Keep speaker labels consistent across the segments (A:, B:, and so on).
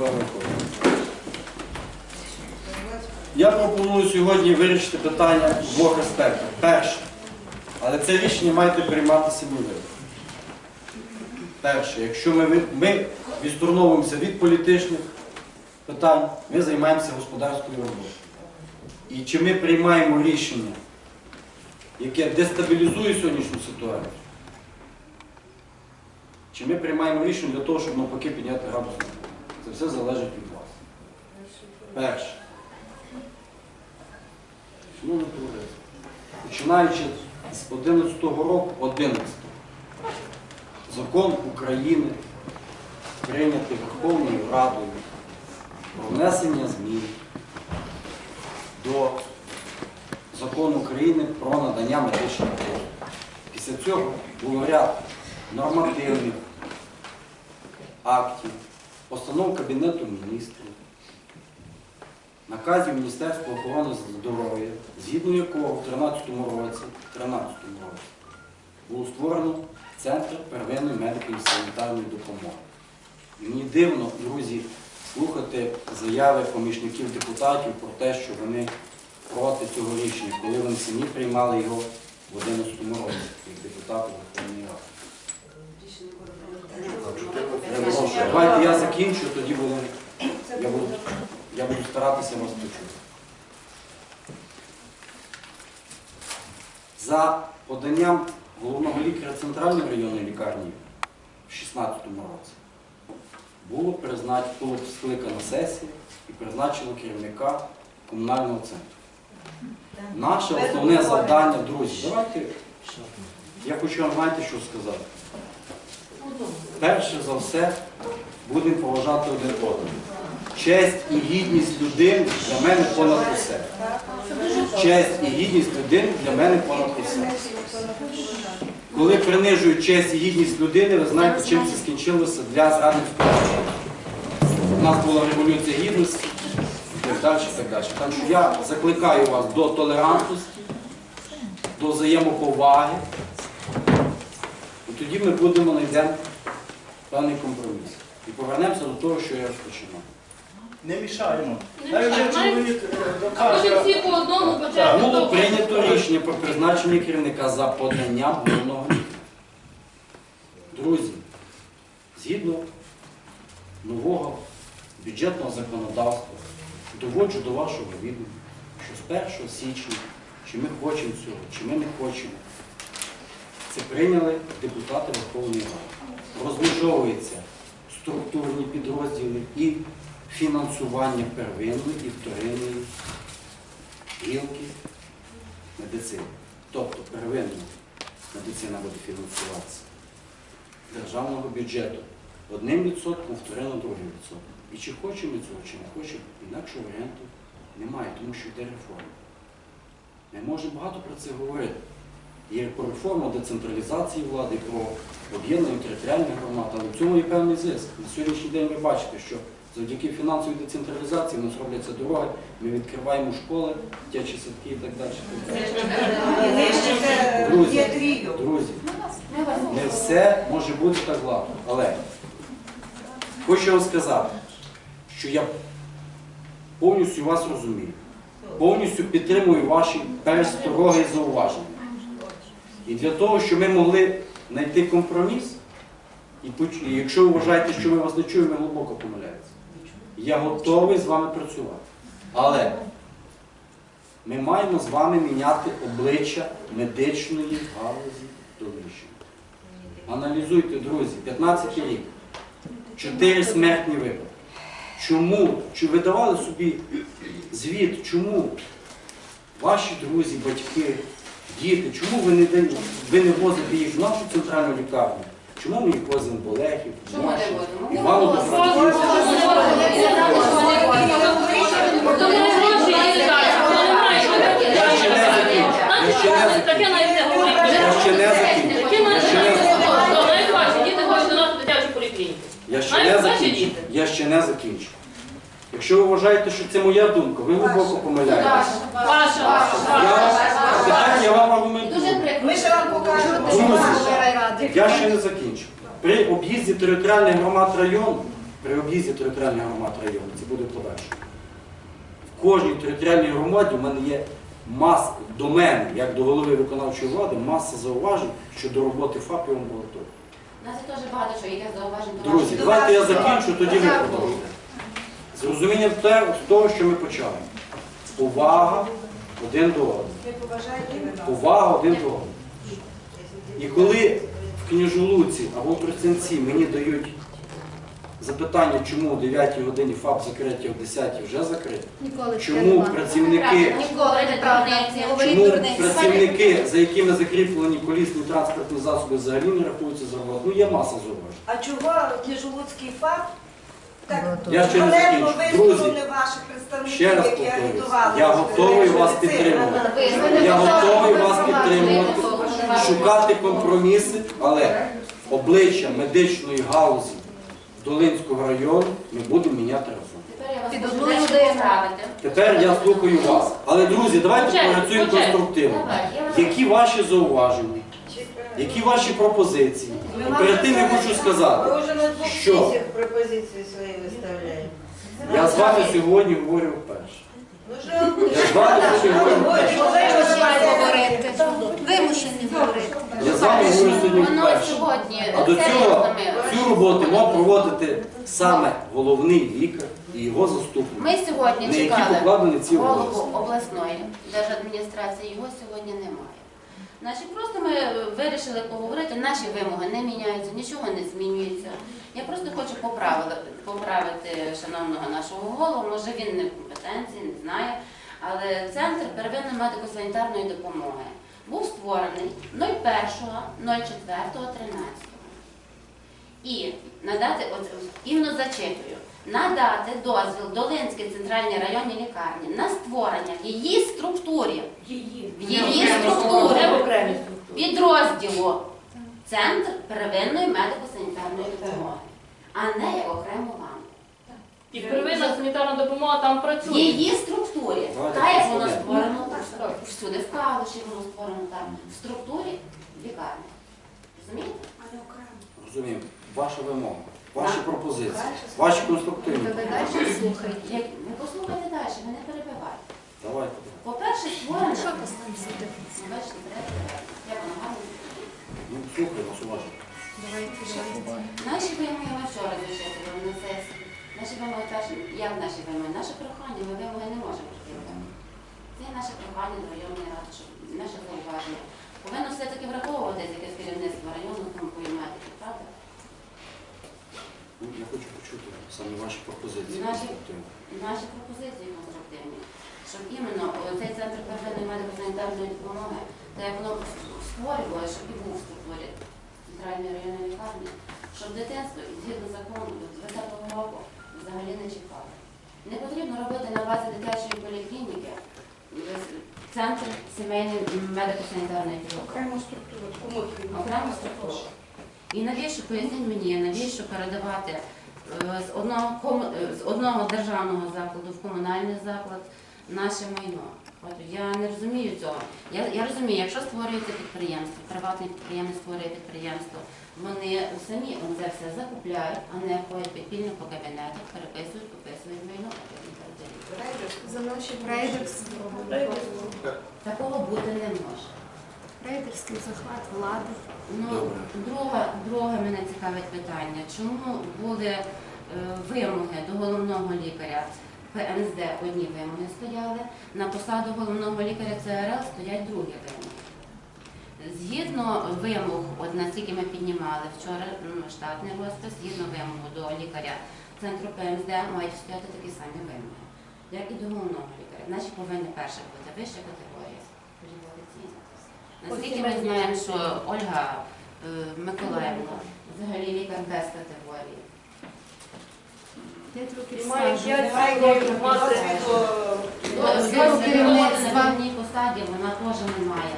A: Олег Миколаївич. Я пропоную сьогодні вирішити питання в двох аспектах. Перше, але це рішення маєте приймати ви. Перше, якщо ми, ми відсторонуємося від політичних питань, ми займаємося господарською роботою. І чи ми приймаємо рішення, яке дестабілізує сьогоднішню ситуацію, чи ми приймаємо рішення для того, щоб навпаки підняти градус Це все залежить від вас. Перше. Шановні товариство, починаючи з 11 року, 11 закон України, прийнятий Верховною Радою про внесення змін до закону України про надання медичних послуг. Після цього було ряд нормативних актів, постанов Кабінету міністрів, наказів Міністерства охорони здоров'я, згідно якого в 2013 році, 13 році було створено Центр первинної медико-санітарної допомоги. І мені дивно, друзі, слухати заяви помічників депутатів про те, що вони проти цього рішення, коли вони самі приймали його в 2011 році, як депутати Верховної Ради. Давайте я закінчу, тоді будемо. Я буду, я буду старатися вас почути. За поданням головного лікаря Центральної районної лікарні в 2016 році було призначено, було скликана сесія і призначено керівника комунального центру. Наше основне завдання, друзі, давайте, я хочу вам знаєте, що сказати. Перше за все, будемо поважати один одного. Честь і гідність людини для мене понад усе. Честь і гідність людини для мене понад усе. Коли принижують честь і гідність людини, ви знаєте, чим це скінчилося для зрадницького режиму. У нас була революція гідності і так далі. Так далі. Так що я закликаю вас до толерантності, до взаємоповаги. Тоді ми будемо знайдемо певний компроміс. І повернемося до того, що я розпочинав.
B: Не мішаємо. Навіть чоловік е, докаже.
C: всі по одному почати.
A: Було прийнято рішення про призначення керівника за поданням головного лікаря. Друзі, згідно нового бюджетного законодавства, доводжу до вашого відома, що з 1 січня, чи ми хочемо цього, чи ми не хочемо, це прийняли депутати Верховної Ради. Розмежовуються структурні підрозділи і фінансування первинної і вторинної гілки медицини. Тобто первинна медицина буде фінансуватися державного бюджету одним відсотком, вторинно другим відсотком. І чи хочемо цього, чи не хочемо, інакшого варіанту немає, тому що йде реформа. Ми можемо багато про це говорити. Є про реформу децентралізації влади, про об'єднання територіальних громад, але в цьому є певний зиск. На сьогоднішній день ви бачите, що завдяки фінансовій децентралізації у нас робляться дороги, ми відкриваємо школи, дитячі садки і так далі. Друзі, друзі, не все може бути так гладко. Але хочу вам сказати, що я повністю вас розумію, повністю підтримую ваші перестороги і зауваження. І для того, щоб ми могли знайти компроміс, і якщо ви вважаєте, що ми вас не чуємо, ми глибоко помиляєтеся. Я готовий з вами працювати. Але ми маємо з вами міняти обличчя медичної галузі Долищини. Аналізуйте, друзі, 15 рік, 4 смертні випадки. Чому? Чи ви давали собі звіт, чому ваші друзі, батьки, діти, чому ви не, даєте- ви не возите їх в нашу центральну лікарню? Чому ми їх возимо в Олехів, в
C: Чому не
A: Машів,
C: возимо?
A: Івану
C: таке.
A: Я ще не закінчу. Я ще не закінчу. Я ще не закінчу. Я ще не
C: не
A: Якщо ви вважаєте, що це моя думка, ви глибоко помиляєтесь.
C: Ваша,
A: Я,
C: ваша.
A: тепер я вам аргументую.
D: Ми ще вам покажемо, що наші райради.
A: Я ще не закінчу. При об'їзді територіальних громад району при об'їзді територіальних громад району. Це буде по-перше. В кожній територіальній громаді в мене є маса до мене, як до голови виконавчої влади, маса зауважень щодо роботи ФАП і амбулаторії.
D: У нас є теж багато що яких зауважень до
A: Друзі, давайте я закінчу, тоді ви продовжуєте. З розумінням з того, що ми почали. Повага один до одного. Повага один до одного. І коли в княжулуці або в Тростянці мені дають запитання, чому о 9 годині ФАП закриті, а в 10 вже закриті, чому працівники, чому працівники, за якими закріплені колісні транспортні засоби, взагалі не рахуються за роботу? Ну є маса зауважень.
E: А чого Княжолуцький ФАП
A: Я ще не закінчу. Друзі, ще раз повторюю, я готовий вас підтримувати. Я готовий вас підтримувати, шукати компроміси, але обличчя медичної галузі Долинського району ми будемо міняти разом.
D: Тепер я
F: Під одну людину.
A: Тепер я слухаю вас. Але, друзі, давайте попрацюємо конструктивно. Які ваші зауваження? Які ваші пропозиції? І перед тим я хочу сказати,
G: Ви вже на двох
A: Що?
G: пропозиції свої виставляєте.
A: я з вами сьогодні говорю вперше.
G: Ну вже
A: Я з вами сьогодні вперше.
F: говорити. Вимушені говорити.
A: Я з вами говорю сьогодні
D: Воно
A: вперше.
D: сьогодні
A: А до цього цю роботу мав проводити саме головний лікар і його заступник.
D: Ми сьогодні
A: На які
D: чекали
A: покладені ці
D: голову обласної держадміністрації, його сьогодні немає. Значить, просто ми вирішили поговорити, наші вимоги не міняються, нічого не змінюється. Я просто хочу поправити, поправити шановного нашого голову, може він не в компетенції, не знає, але центр первинної медико-санітарної допомоги був створений 01.04.13. І надати, іменно зачитую, надати дозвіл Долинській центральній районній лікарні на створення в її структурі, в її. Структурі. підрозділу. Центр первинної медико-санітарної допомоги, а не як окремо вам.
C: І первинна санітарна допомога там працює.
D: В її структурі, так як воно створено, всюди в Калуші воно створено там, в структурі лікарні. Розумієте?
A: Розумію, ваша вимога, ваші пропозиції, ваші конструктивні.
F: Ви далі слухайте.
D: Ви послухайте далі, ви не перебивайте.
A: Давайте.
D: По-перше, створено.
F: Що там?
D: Ну, Бачите, треба, як воно.
A: Ну, слухай вас уважно.
F: Давайте, давайте.
D: Наші вимоги ми вчора зачитували на сесії. Наші вимоги перші, як наші вимоги? Наше прохання, ми вимоги не можемо прийняти. Це наше прохання до районної ради, щоб наше зауваження. Повинно все-таки враховуватись якесь керівництво району, тому медиків, правда?
A: Ну, Я хочу почути саме ваші пропозиції.
D: Наші-. Наші пропозиції конструктивні, щоб іменно цей центр первинної медико-санітарної допомоги, та як воно створювало, щоб і був в структурі центральної районної лікарні, щоб дитинство згідно закону до 20-го року взагалі не чекало. Не потрібно робити на базі дитячої поліклініки центр сімейної медико-санітарної допомоги.
E: Окрему структуру.
D: Окрему структуру. І навіщо, поясніть мені, навіщо передавати е, з одного, кому- е, з одного державного закладу в комунальний заклад наше майно? От я не розумію цього. Я, я розумію, якщо створюється підприємство, приватний підприємець створює підприємство, вони самі це все закупляють, а не ходять підпільно по кабінетах, переписують, пописують майно.
F: За наші
D: не може.
F: Рейдерський захват влади.
D: Ну, друге, друге мене цікавить питання. Чому були е, вимоги до головного лікаря ПНЗ одні вимоги стояли, на посаду головного лікаря ЦРЛ стоять другі вимоги. Згідно вимог, от наскільки ми піднімали вчора ну, штатний розпис, згідно вимогу до лікаря центру ПМСД мають стояти такі самі вимоги, як і до головного лікаря. Значить повинна перша бути вища категорія кваліфікаційна. Наскільки ми знаємо, що Ольга е, Миколаївна взагалі лікар без категорії.
F: П'ять років
C: Має
F: стажу.
C: п'ять
E: Немає
C: років мати.
E: досвіду.
D: Досвіду
F: керівництва.
D: на певній посаді вона теж не має.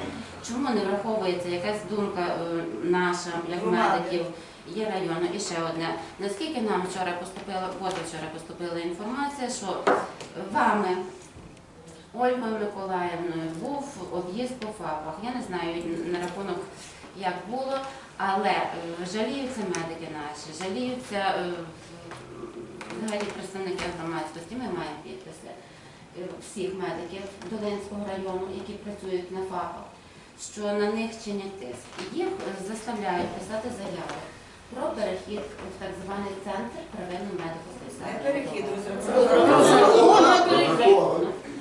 D: Чому не враховується якась думка е, наша, як
E: Громади.
D: медиків, є району і ще одне. Наскільки нам вчора поступила, позавчора поступила інформація, що вами, Ольгою Миколаївною, був об'їзд по ФАПах. Я не знаю на рахунок, як було, але е, жаліються медики наші, жаліються е, взагалі представники громадськості, ми маємо підписи е, всіх медиків Долинського району, які працюють на ФАПах, що на них чинять тиск. Їх заставляють писати заяви про перехід в так званий центр первинної
E: Не
D: медико-спеціальної.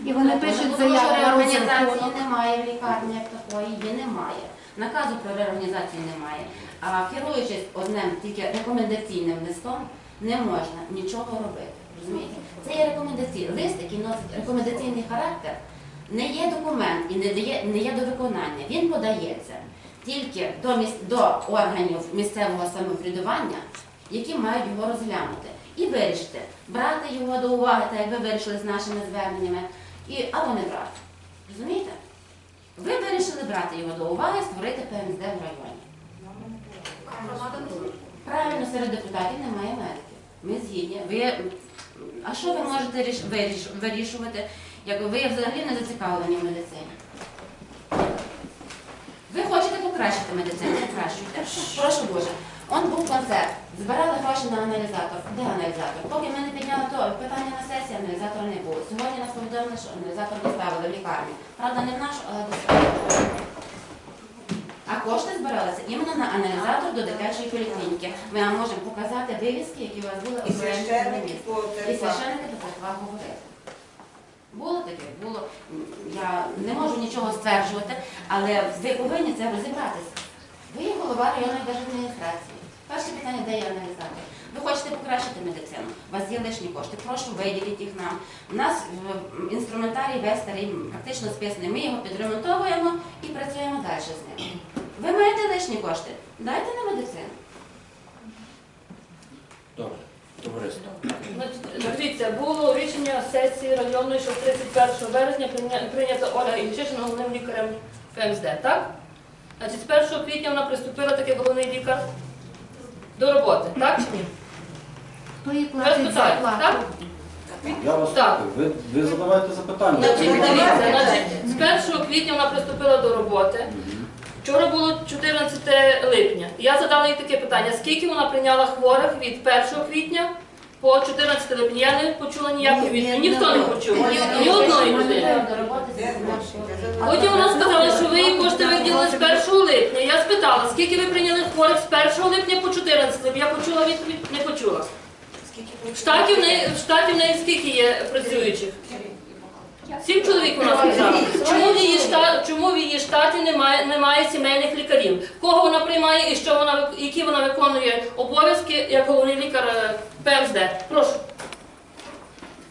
F: І вони пишуть заяву на
D: реорганізації
F: розрахунок.
D: немає в лікарні як такої, її немає. Наказу про реорганізацію немає. А керуючись одним тільки рекомендаційним листом, не можна нічого робити. Розумієте? Це є рекомендаційний лист, який носить рекомендаційний характер, не є документ і не дає не є до виконання. Він подається тільки до міс- до органів місцевого самоврядування, які мають його розглянути і вирішити, брати його до уваги, так як ви вирішили з нашими зверненнями, і або не брати. Розумієте? Ви вирішили брати його до уваги, створити ПМСД в районі. Правильно, серед депутатів немає медиків. Ми згідні. Ви, а що ви можете ріш- виріш- вирішувати, як ви взагалі не зацікавлені в медицині? Ви хочете покращити медицину, покращуйте. Прошу Боже. Он був концерт, збирали гроші на аналізатор. Де аналізатор? Поки ми не підняли то питання на сесії, аналізатора не було. Сьогодні нас повідомили, що аналізатор доставили в лікарню. Правда, не в нашу, але доставили. А кошти збиралися іменно на аналізатор до дитячої поліклініки. Ми вам можемо показати вивіски, які у вас були окремі
E: священники по
D: І
E: церквах.
D: священники до церква говорили. Було таке, було. Я не можу нічого стверджувати, але ви повинні це розібратися. Ви є голова районної держадміністрації. Питання, де є аналізатор? Ви хочете покращити медицину, у вас є лишні кошти, прошу виділіть їх нам. У нас інструментарій весь старий, практично списаний. Ми його підремонтовуємо і працюємо далі з ним. Ви маєте лишні кошти, дайте на медицину.
A: Добре, товариство.
C: Дивіться, було рішення сесії районної, що 31 березня прийня- прийнята Оля Ільчишина головним лікарем ПМСД, так? Значить, з 1 квітня вона приступила так як головний лікар до роботи, так чи ні?
F: Хто їй платить
C: питань,
F: зарплату?
C: так?
A: Я вас
C: Так.
A: слухаю. Ви, ви задавайте запитання.
C: Значить,
A: Я
C: дивіться, значить, з 1 квітня вона приступила до роботи. Вчора було 14 липня. Я задала їй таке питання: скільки вона прийняла хворих від 1 квітня по 14 липня? Я не почула ніякої відповіді. Ніхто не почув. Ні одної людини. Потім вона сказала, що ви їй кошти виділили з 1 липня. Я спитала, скільки ви прийняли хворих з 1 липня по 14 липня. Я почула відповідь, не почула. В штаті в неї, в штаті в неї скільки є працюючих? Сім чоловік вона сказала. Чому в її штаті, чому в її штаті немає, немає сімейних лікарів? Кого вона приймає і що вона які вона виконує обов'язки як головний лікар е, ПМСД? Прошу.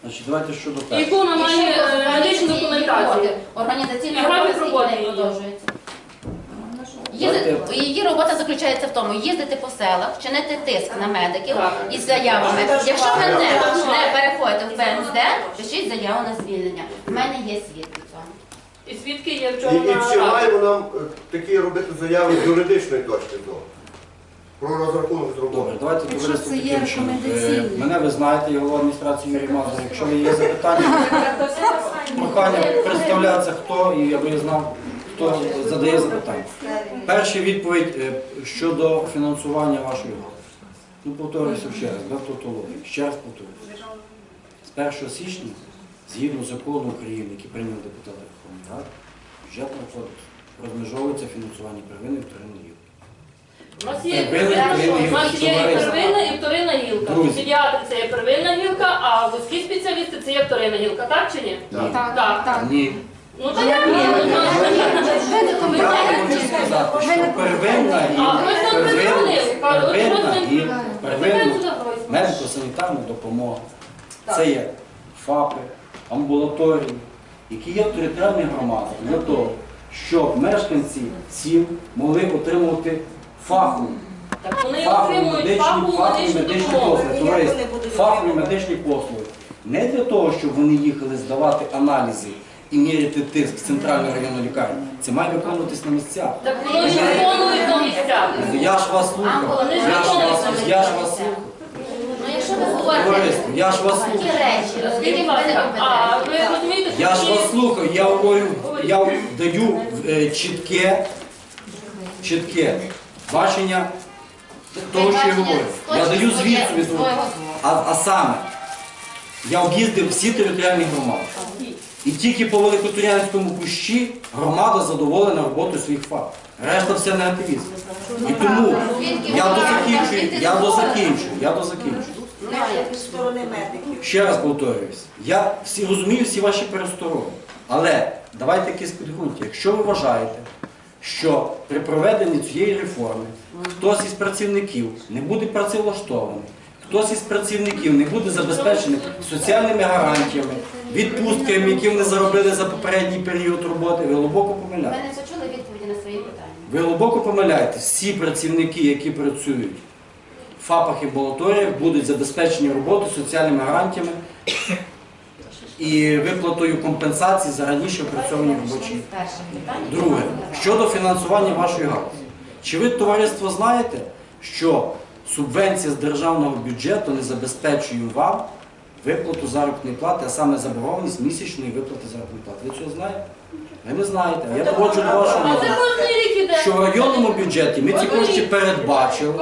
A: Значить, давайте щодо першого.
C: яку вона має е, медичну документацію?
D: Організаційна
C: І графік роботи її.
D: продовжується. Їздити, її робота заключається в тому, їздити по селах, чинити тиск на медиків
C: Так.
D: із заявами. Якщо ви не, не переходите в ПНСД, пишіть заяву на звільнення. У мене є свідки цього.
C: І свідки є
H: І,
C: вчора
H: і
C: на
H: чи
C: раді.
H: маємо нам е, такі робити заяви з юридичної точки зору? Про розрахунок
A: Добре, давайте
F: Якщо це є
A: таким чином. Е,
F: рекомендаційні.
A: Мене ви знаєте, його адміністрації Юрій Мазур. Якщо є запитання, прохання представлятися, хто, і аби я знав, хто задає запитання. Перша відповідь е, щодо фінансування вашої роботи. Ну, повторюся ще раз, без тавтології. Ще раз повторюся. З 1 січня, згідно закону України, який прийняли депутати Верховної Ради, бюджетного кодексу розмежовується фінансування первинної і вторинної.
C: У нас є,
A: Первинна, первинна
C: у нас є
A: гілка.
C: і первинна і вторинна гілка.
A: Друзі.
C: Педіатри це є первинна гілка, а вузькі спеціалісти це є вторинна гілка, так чи ні?
F: Так,
C: Так.
F: так.
A: Ні.
C: Ну так як ні? Ну, ну,
A: Правильно хочу сказати, що первинна
C: А
A: гілка,
C: ми нам
A: первинна,
C: кажуть,
A: первинна
C: гроші.
A: медико-санітарна допомога. Це є ФАПи, амбулаторії, які є в територіальних громадах для того, щоб мешканці сіл могли отримувати фаху,
C: Так вони
A: фахові
C: отримують
A: медичні,
C: фахову
A: фахові
C: медичну
A: медичні
C: допомогу.
A: послуги.
E: Вони
A: Товариство,
E: будуть
A: фахові
E: отримувати?
A: медичні послуги. Не для того, щоб вони їхали здавати аналізи і міряти тиск в центральну районну лікарню. Це має виконуватись на місцях.
C: Так вони ж виконують на місцях.
A: Я ж вас слухав, я ж вас, я ж вас слухав.
D: Ну якщо ви говорите
A: Товариство, я ж вас
D: такі
A: слухав.
D: речі, оскільки ви не
C: А ви
D: компетентні.
C: розумієте,
A: Я ж вас я говорю, я даю е, чітке, чітке бачення того, що я говорю. Я даю звіт від
D: свого.
A: а, а саме Я об'їздив всі територіальні громади. І тільки по Великотурянському кущі громада задоволена роботою своїх ФАП. Решта все негативізм. І тому я дозакінчую, я дозакінчую, я
E: медиків.
A: Ще раз повторююсь, я всі розумію всі ваші перестороги. Але давайте якесь підґрунтя. Якщо ви вважаєте, що при проведенні цієї реформи хтось із працівників не буде працевлаштований, хтось із працівників не буде забезпечений соціальними гарантіями, відпустками, які вони заробили за попередній період роботи, ви глибоко
D: Ви
A: помиляєтесь.
D: не почули відповіді на свої питання.
A: Ви глибоко помиляєтесь. Всі працівники, які працюють в ФАПах і амбулаторіях, будуть забезпечені роботою, соціальними гарантіями і виплатою компенсації за раніше опрацьовані робочі. Друге, щодо фінансування вашої галузі. Чи ви, товариство, знаєте, що субвенція з державного бюджету не забезпечує вам виплату заробітної плати, а саме заборгованість місячної виплати заробітної плати? Ви цього знаєте? Ви не знаєте. Я доводжу до вашого що в районному бюджеті ми ці кошти передбачили,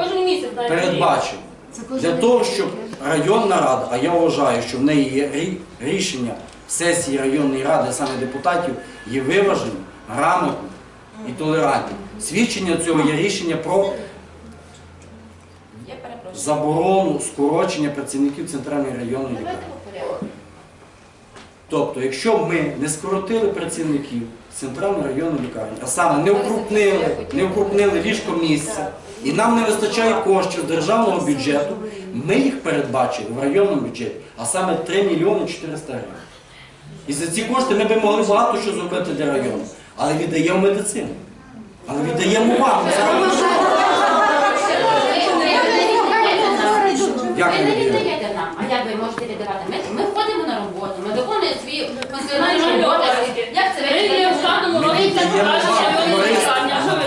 A: передбачили. Для того, щоб районна рада, а я вважаю, що в неї є рішення сесії районної ради, саме депутатів, є виважені, грамотні і толерантні. Свідчення цього є рішення про заборону скорочення працівників центральної районної лікарні. Тобто, якщо ми не скоротили працівників центральної районної лікарні, а саме не укрупнили, не укрупнили ліжко місця, і нам не вистачає коштів з державного бюджету, ми їх передбачили в районному бюджеті, а саме 3 мільйони 400 гривень. І за ці кошти ми б могли багато що зробити для району, але віддаємо медицину. Але віддаємо вам.
D: Ви не
A: віддаєте?
D: нам. А як ви можете віддавати? Ми, ми ходимо на роботу, ми виконуємо свої функціональні
C: Знаєте.
D: Як це ви
C: Ми є в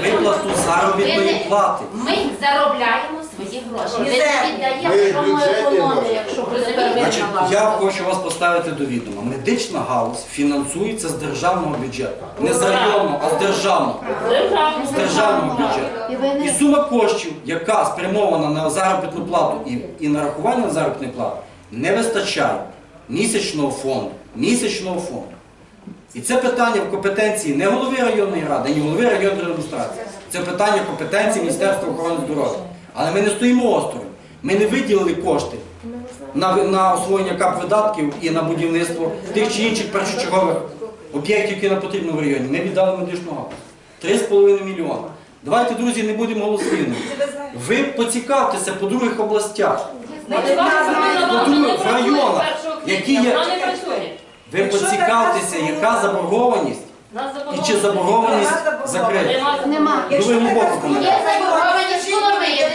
A: виплату заробітної плати.
D: Ми заробляємо гроші. Ми не віддаємо.
H: Ми
F: Що ми
H: бюджетні
F: економимо,
H: гроші.
F: якщо
A: Значить, я хочу вас поставити до відома. Медична галузь фінансується з державного бюджету. Не з районного, а з державного.
C: Державний.
A: З державного бюджету.
F: І ви
A: І
F: не
A: сума коштів, яка спрямована на заробітну плату і, і нарахування заробітної плати, не вистачає місячного фонду. Місячного фонду. І це питання в компетенції не голови районної ради, ні голови районної адміністрації. Це питання компетенції Міністерства охорони здоров'я. Але ми не стоїмо осторонь. Ми не виділили кошти на, на освоєння кап-видатків і на будівництво тих чи інших першочергових об'єктів, які нам потрібно в районі. Ми віддали медичну галузь. 3,5 мільйони. Давайте, друзі, не будемо голослівними. Ви поцікавтеся по других областях. В
C: працює
A: районах, які є-. Ви поцікавтеся, яка заборгованість і чи заборгованість закрита.
C: Нема.
F: Нема.
A: Ну глибоко
D: Є заборгованість форми, є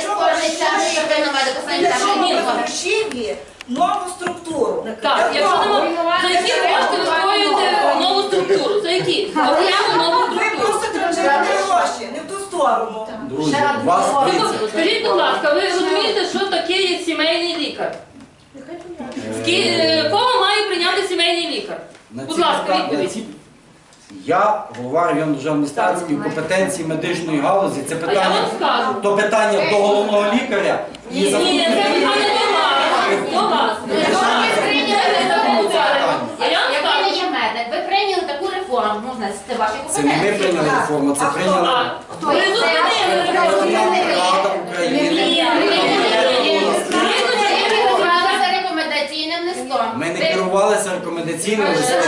D: медико-санітарної
E: Якщо ми
D: допомоги.
E: Харчів'ї нову структуру.
C: Так, якщо нема, за які кошти ви створюєте нову структуру? За які? Окремо нову
E: Ви
C: структуру.
E: просто транжирите гроші, не в ту сторону.
A: Друзі, вас принцип.
C: Скажіть, будь ласка, ви розумієте, що таке є сімейний лікар? Е, Кого має прийняти сімейний лікар?
A: На
C: Будь
A: ці
C: ласка,
A: питання- на
C: відповідь.
A: ці- Я голова районної державної адміністрації компетенції медичної галузі. Це питання, то питання до головного лікаря і
C: Ні,
A: за-
C: це питання до вас. До вас.
D: Ви прийняли таку
C: А я вам
D: Як ви не є медик, ви прийняли таку реформу, можна це ваші
A: це не ми
D: компетенції.
A: прийняли реформу, це прийняла
D: Хто.
A: Рада України. Ми керувалися рекомендаційним листом.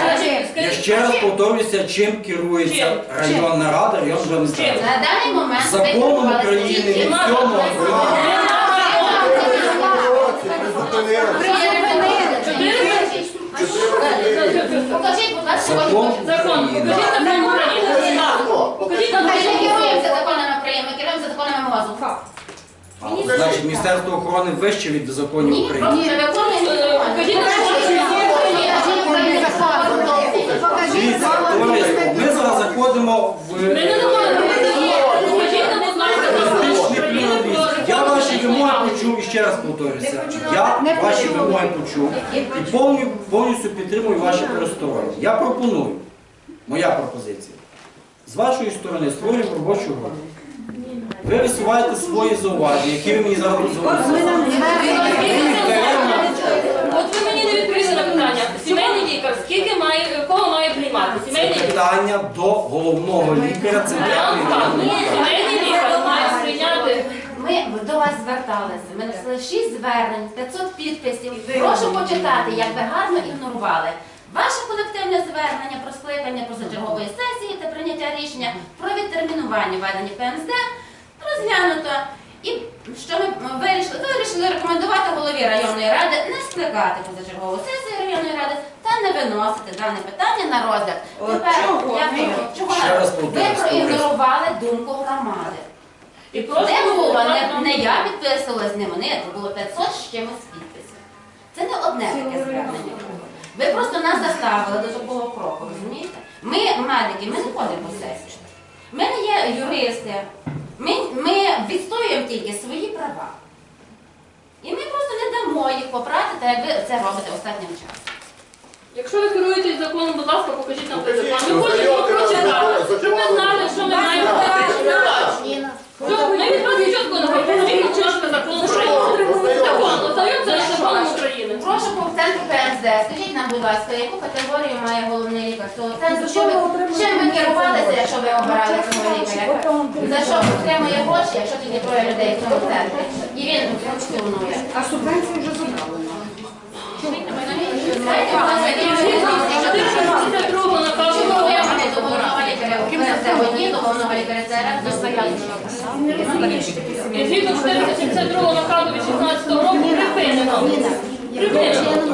A: Я ще раз повторююся, чим керується районна рада, районна адміністрація.
D: На даний момент
A: Законом України від
C: Нема
A: 7 грудня.
D: Покажіть, будь ласка,
A: Закон
C: Закон.
A: України.
C: Покажіть України. Покажіть
D: Ми не керуємося законами України, ми керуємося законами МОЗу.
A: Значить, Міністерство охорони вище від законів України.
D: виконуємо
C: Е, Покажіть закон
A: Дивіться, товариство, ми зараз заходимо в політичний. Я ваші вимоги почув і ще раз повторюся. Я ваші вимоги почув і повністю, підтримую ваші перестороги. Я пропоную, моя пропозиція. З вашої сторони створюємо робочу групу. Ви висуваєте свої зауваження, які ви мені зараз розумієте.
C: От ви мені не відповіли на скільки має, кого має приймати?
I: Це
C: Сімейний лікар.
I: питання до головного лікаря
C: Я вам кажу, сімейний лікар має прийняти.
D: Ми до вас зверталися. Ми написали 6 звернень, 500 підписів. Прошу почитати, як ви гарно ігнорували. Ваше колективне звернення про скликання позачергової сесії та прийняття рішення про відтермінування ведення ПНЗ розглянуто. І що ми вирішили? Вирішили рекомендувати голові районної ради не скликати позачергову сесію районної ради та не виносити дане питання на розгляд.
G: От
D: Тепер
G: чого?
D: я чого
I: Ще раз
D: ви проігнорували думку громади.
C: І просто
D: Це було не, не я підписувалась, не вони, це було 500 з чимось підписів. Це не одне таке звернення. Ви просто нас заставили до такого кроку, розумієте? Ми, медики, ми не ходимо по сесії. Ми не є юристи. Ми, ми відстоюємо тільки свої права. І ми просто не дамо їх попрати, так як ви це робите останнім часом.
C: Якщо ви керуєтесь законом, будь ласка, покажіть нам той закон. Ми хочемо
H: заявки
C: прочитати,
H: на
C: щоб ми знали, що ми маємо робити. Що, Ми від вас чітко не говоримо, будь ласка, закон України. Закон, ознайомтеся з законом України.
D: Прошу по центру ПНЗ, скажіть нам, будь ласка, яку категорію має головний лікар цього центру? Чим ви, чим ви керувалися, якщо ви обирали цього лікаря? За що отримує гроші, якщо тільки троє людей в цьому центрі? І він функціонує.
F: А субвенції вже забрали.
D: Знаєте, у нас є рішення,
C: 452 наказу
D: Чому вимоги до головного лікаря ПНЗ одні, до головного лікаря ЦРФ достояли?
C: І згідно 472 наказу від 16 року припинено. Припинено.